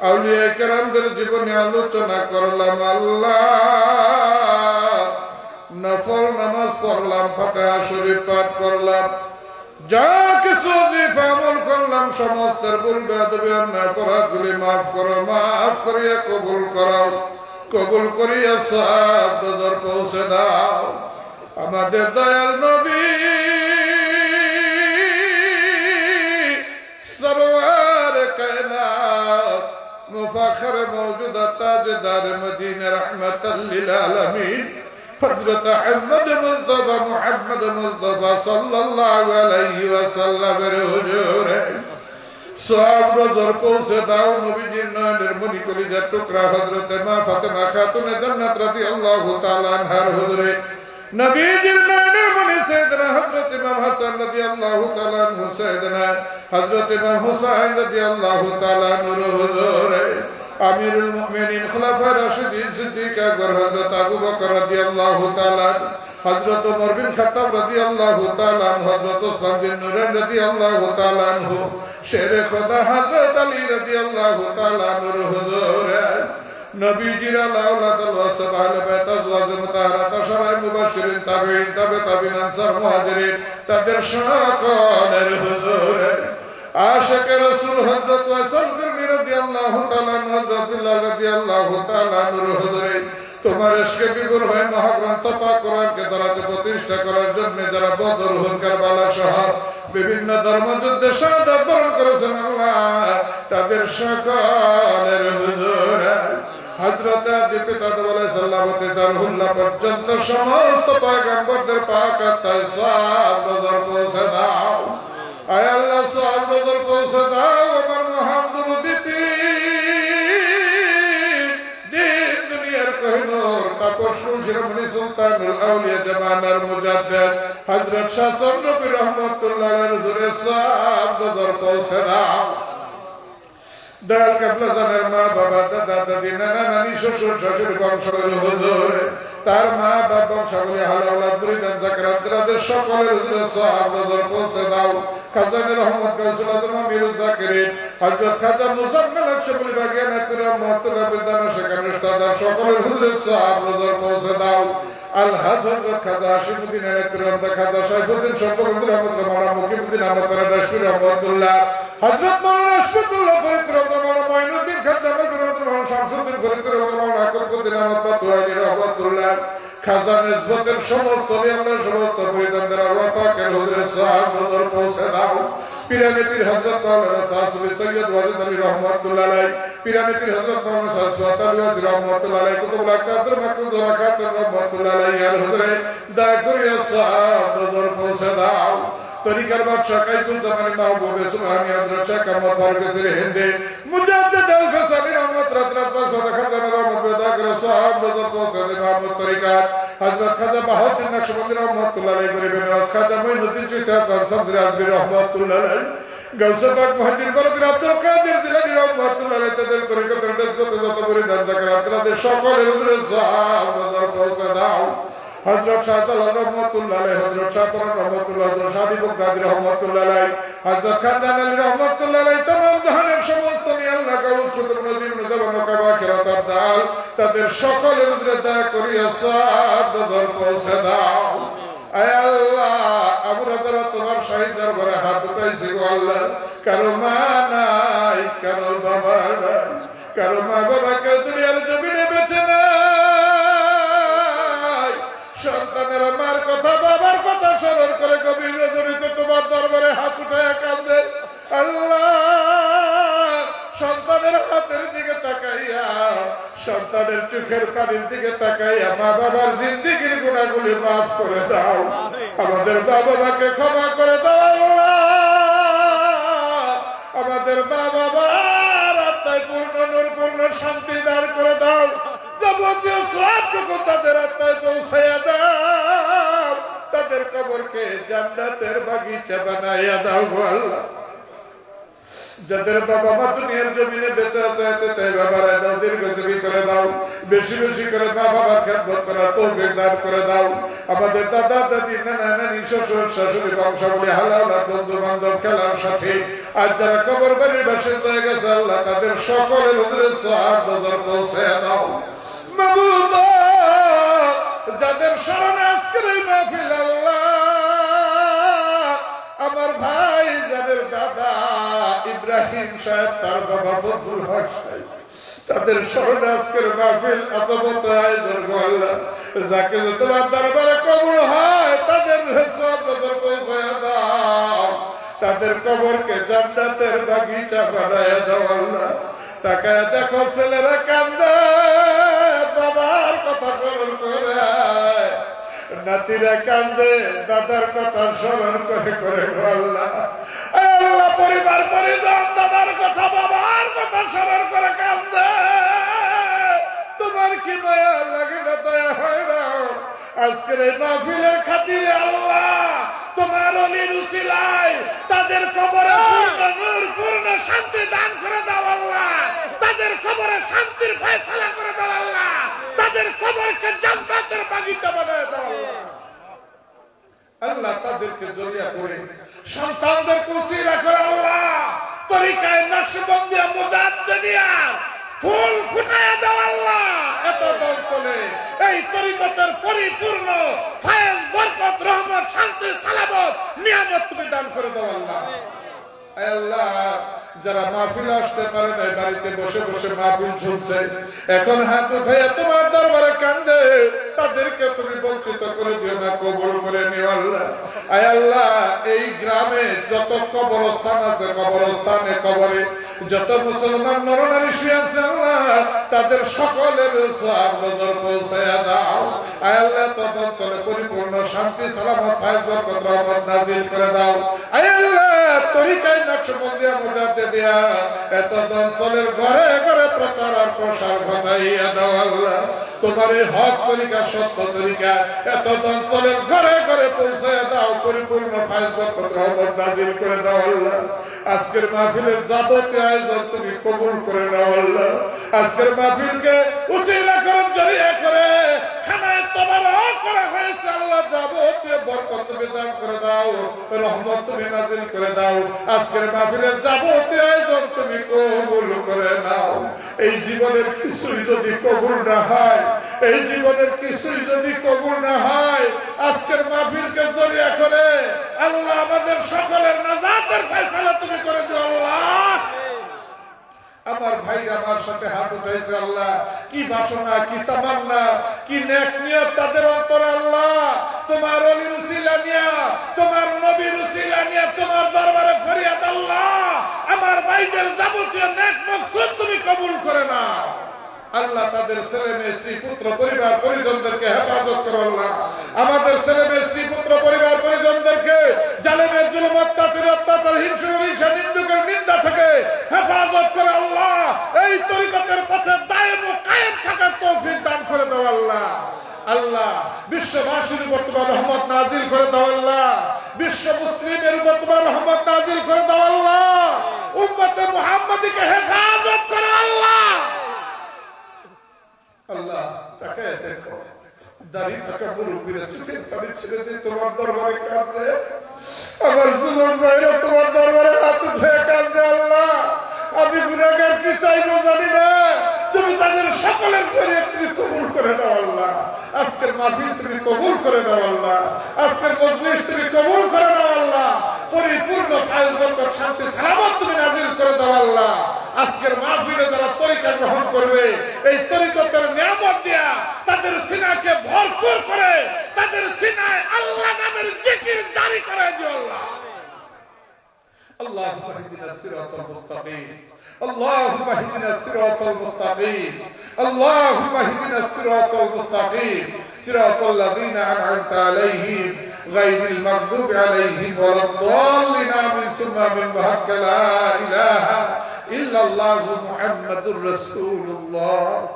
আউলিয়া কেরামদের জীবনে আলোচনা করলাম, আল্লাহ। নফল নামাজ পড়লাম, ফাতিহা শরীফ পাঠ করলাম। যা কিছু আমল করলাম সমস্ত মাফ করো, মাফ করিয়া কবুল করাও কবুল করিয়া পৌঁছে দাও। আমাদের দয়াল নবী মুফাখর মৌজুদ তাজদার মদিনা রহমাতাল লিল আলামিন। হযরত আহমদ মুস্তাফা মুহাম্মদ মুস্তাফা সাল্লাল্লাহু আলাইহি ওয়াসাল্লামের হুজুরে। সব নজর পৌঁছে দাও, নবীজির নয়নের মণি কলিজার টুকরা হযরত মা ফাতেমা খাতুনে জান্নাত রাদিয়াল্লাহু তাআলা আনহার হুজুরে। নবীজির নয়নের মণি সাইয়েদনা হযরত ইমাম হাসান রাদিয়াল্লাহু তাআলা আনহু সাইয়েদনা হযরত ইমাম হুসাইন রাদিয়াল্লাহু তাআলা আনহুর হুজুরে আমিরুল মুমিনিন খুলাফা রাশিদিন সিদ্দিক আকবর হযরত আবু বকর রাদিয়াল্লাহু তাআলা হযরত ওমর বিন খাত্তাব রাদিয়াল্লাহু তাআলা হযরত ওসমান বিন নুরাইন রাদিয়াল্লাহু তাআলা আনহু, শেরে খোদা হযরত আলী রাদিয়াল্লাহু তাআলা আনহুর হুজুরে নবীজির বিগুর হয়ে মহাগ্রন্থ পাক ধরাতে প্রতিষ্ঠা করার জন্য যারা বদর সহ বিভিন্ন ধর্মযুদ্ধে শাহাদাত বরণ করেছেন তাদের সকলের হুজুরে। হযরত পিতা আলাইহিস সালাম পর্যন্ত সমস্ত পয়গম্বরদের পাক আত্মায় সব নজর পৌঁছে দাও আয় শাহ চন্দ্রবীর রহমাতুল্লাহ আলাইহির হুজুরে সব নজর পৌঁছে দাও। দয়াল কাবলা জানের মা বাবা, দাদা, দাদি, নানা, নানি, শ্বশুর শাশুড়ি বংশের হুজুর, তার মা বাবা বংশাবলী হালাউলা দুরিদান জাকরাতদের সকলের হুজুরে সাহাব নজর পৌঁছে দাও। খাজানি রহমত, গাউসুল আজম আমিরুল জাকিরিন, হযরত খাজা মুজাম্মেল আকশবুল বাগিয়ান আকুর রহমাতুল্লাহ বিদান সেখানে উস্তাদার সকলের হুজুরে সাহাব নজর পৌঁছে দাও। আল হযরত খাজা আশিফুদ্দিন আলাইকুরাম খাজা সাইফুদ্দিন শরফুদ্দিন রহমতুল্লাহ, মাওলানা মুকিমুদ্দিন আহমদ রাশফি রহমতুল্লাহ হযরত মাওলানা আশফাকুল্লাহ ফরিদ রহমতুল্লাহ মাইনুদ্দিন খাজা রহমতুল্লাহ শামসুদ্দিন ফরিদ রহমতুল্লাহ আকবরউদ্দিন আহমদ পাতুয়ানি রহমতুল্লাহ, খাজা নিসবতের সমস্ত নিয়মের সমস্ত পরিধানদের আল্লাহ পাকের হুজুরে সাহাব নজর পৌঁছে দাও। পিরানি পীর হযরত মাওলানা সাসুবি সৈয়দ ওয়াজিদ আলী রহমাতুল্লাহ আলাইহি পিরানি পীর হযরত মাওলানা সাসুবি আলী ওয়াজিদ রহমাতুল্লাহ আলাইহি, কুতুবুল আকাদের মাকতুব রাকাত রহমাতুল্লাহ আলাইহি আর হুজুরে দয়া করিয়া সাহাব নজর পৌঁছে দাও। তরিকার বাদশাহ কাইকুল জামানি মাহবুবে সুবহানি হযরত শাহ কামাল ফারুকের হিন্দে মুজাদ্দিদ আল ফসানি রহমত রাতরাত সাসওয়াদ খাজানা রহমত বেদা করে সাহাব নজর পৌঁছে দে মাহমুদ তরিকাত হযরত খাজা বাহাউদ্দিন নকশবন্দি রহমাতুল্লাহ আলাইহি গরিবে নওয়াজ খাজা মঈনুদ্দিন চিশতি হাসান সামসুল আজমি রহমাতুল্লাহ আলাইহি গাউসে পাক মহাজির বরকত আব্দুল কাদের জিলানী রহমাতুল্লাহ আলাইহি তাদের তরিকাতের নিসবত যত পরিধান জাকাত তাদের সকলের হুজুরে সাহাব নজর পৌঁছে হজরত শাহজালাল রহমতুল্লাহ হজরত শাহপুরান রহমতুল্লাহ হজরত শাহিবুল গাজী রহমতুল্লাহ হজরত খানজান আলী তমাম জাহানের সমস্ত আল্লাহ গাউস তাদের সকলের উপরে দয়া নজর পৌঁছে দাও। আয় আল্লাহ তোমার দরবারে হাত উঠাইছি গো আল্লাহ, কারও মা নাই, কারও বাবা নাই, কারও মা বাবা মার কথা, বাবার কথা স্মরণ করে গভীর রজনীতে তোমার দরবারে হাত উঠায় কান্দে আল্লাহ, সন্তানের হাতের দিকে তাকাইয়া, সন্তানের চোখের পানির দিকে তাকাইয়া মা বাবার জিন্দিগির গুণাগুলি মাফ করে দাও। আমাদের বাবাকে ক্ষমা করে দাও আমাদের মা বাবার আত্মায় পূর্ণ শান্তি দান করে দাও। সবটুকু তাদের আত্মায় পৌঁছাইয়া দাও। তাদের কবরকে জান্নাতের বাগিচা বানাইয়া দাও গো আল্লাহ। যাদের বাবা মা দুনিয়ার জমিনে বেঁচে আছে বাবারা দাও, দীর্ঘজীবী করে দাও। বেশি বেশি করে মা বাবার করে দাও। আমাদের দাদা, দাদি, নানা, নানি, শ্বশুর, শাশুড়ি, বংশাবলী বন্ধু বান্ধব খেলার সাথে। আজ যারা কবর বাড়ির বাসে হয়ে গেছে, আল্লাহ তাদের সকলের উদরে সাহার নজর পৌঁছে দাও। যাদের আমার ভাই, যাদের দাদা ইব্রাহিম সাহেব, তার বাবা বদুল হক তাদের স্মরণে আজকের মাহফিল এত মত আয়োজন করলাম। যাকে তোমার দরবারে কবুল হয়, তাদের পৌঁছায় দাও। তাদের কবরকে জান্নাতের বাগিচা বানায় দাও আল্লাহ। তাকায় দেখো ছেলেরা কান্দে, বাবার কথা স্মরণ করে নাতিরা কান্দে, দাদার কথা স্মরণ করে করে আল্লাহ। আল্লাহ, পরিবার, পরিজন, দাদার কথা, বাবার কথা স্মরণ করে কান্দে। তোমার কি দয়া লাগে না, দয়া হয় না? আজকের এই মাহফিলের খাতিরে আল্লাহ, তোমার উসিলায় তাদের কবরে পূর্ণ শান্তি দান করে দাও আল্লাহ। তাদের কবরে শান্তির ফয়সালা করে দাও আল্লাহ। তাদের কবরকে জান্নাতের বাগিচা বানায় দাও আল্লাহ। তাদেরকে জড়িয়া করে। সন্তানদের কুসিরা করে আল্লাহ। তরিকায় নকশবন্দিয়া মুজাদ্দিয়া ফুল ফুটায় দাও আল্লাহ। এত দল চলে। এই তরিকতের পরিপূর্ণ ফায়েজ বরকত রহমত শান্তি সালামত নিয়ামত তুমি দান করে দাও আল্লাহ। আল্লাহ যারা মাহফিল আসতে পারে নাই, বাড়িতে বসে বসে মাহফিল শুনছে এখন হাত উঠে তোমার দরবারে কান্দে। তাদেরকে তুমি বঞ্চিত করে দিও না, কবুল করে নিও আল্লাহ। আয় আল্লাহ, এই গ্রামে যত কবরস্থান আছে, কবরস্থানে, কবরে যত মুসলমান নরনারী শুয়ে আছে, আল্লাহ, তাদের সকলের সব নজর পৌঁছায়া দাও। আয় আল্লাহ তত অঞ্চলে পরিপূর্ণ শান্তি, সালামত ফায়জ বরকত, রহমত নাজিল করে দাও। আয় আল্লাহ তরিকায় নকশবন্দিয়া মুজাদ্দে দিয়া এত অঞ্চলের ঘরে ঘরে প্রচার আর প্রসার ঘটাইয়া দাও আল্লাহ। তোমার এই হক তরিকা, সত্য তরিকা এত অঞ্চলের ঘরে ঘরে পৌঁছায় দাও, পরিপূর্ণ ফায়জ নাজিল করে দাও আল্লাহ। আজকের মাহফিলের যাবতীয় আয়োজন তুমি কবুল করে নাও আল্লাহ। আজকের মাহফিলকে জড়িয়ে করে খানায় তোমার করা হয়েছে আল্লাহ যাবতীয় তুমি দান করে দাও, রহমত তুমি নাজিল করে দাও। আজকের মাহফিলের যাবতীয় আয়োজন তুমি কবুল করে নাও। এই জীবনের কিছুই যদি কবুল না হয়, এই জীবনের কিছুই যদি কবুল না হয়, আজকের মাহফিলকে জড়িয়ে করে আল্লাহ আমাদের সকলের নাজাতের ফয়সালা তুমি করে দিও, আল্লাহ। আমার ভাই আমার সাথে হাত উঠাইছে, আল্লাহ। কি বাসনা, কি তামান্না, কি নেক নিয়ত তাদের অন্তর, আল্লাহ। তোমার অলির উসিলা নিয়া, তোমার নবীর উসিলা নিয়া, তোমার দরবারে ফরিয়াদ আল্লাহ, আমার ভাইদের যাবতীয় নেক মকসুদ তুমি কবুল করে নাও। আল্লাহ তাদের ছেলে মেয়ে, স্ত্রী, পুত্র, পরিবার, পরিজনদেরকে হেফাজত করো আল্লাহ। আমাদের ছেলে মেয়ে, স্ত্রী, পুত্র, পরিবার, পরিজনদেরকে জালেমের জুলুম, অত্যাচার অত্যাচার নিন্দুকের নিন্দা থেকে হেফাজত করে আল্লাহ। এই তরিকতের পথে দায়েম ও কায়েম থাকার তৌফিক দান করে দাও আল্লাহ। আল্লাহ, বিশ্ববাসীর উপর তোমার রহমত নাজিল করে দাও আল্লাহ। বিশ্ব মুসলিমের উপর তোমার রহমত নাজিল করে দাও আল্লাহ। উম্মতে মুহাম্মাদীকে হেফাজত করে আল্লাহ। আল্লাহ তাকে দেখো আমি গুণাগার কি চাইব জানি না। তুমি তাদের সকলের ফেরে তুমি কবুল করে দাও আল্লাহ। আজকের মাহফিল তুমি কবুল করে দাও আল্লাহ আজকের মজলিস তুমি কবুল করে দাও আল্লাহ পরিপূর্ণ ফাইজ বরকত শান্তি সালামত তুমি নাজিল করে দাও আল্লাহ আজকের মাহফিলে যারা তরিকা গ্রহণ করবে এই তরিকতের নিয়ামত দিয়া তাদের সিনাকে ভরপুর করে তাদের সিনায় আল্লাহ নামের জিকির জারি করে দিও আল্লাহ اللهم اهدنا الصراط المستقيم اللهم اهدنا الصراط المستقيم اللهم اهدنا الصراط المستقيم صراط الذين أنعمت عليهم غير المغضوب عليهم ولا الضالين من ثم من بحق لا إله إلا الله محمد رسول الله.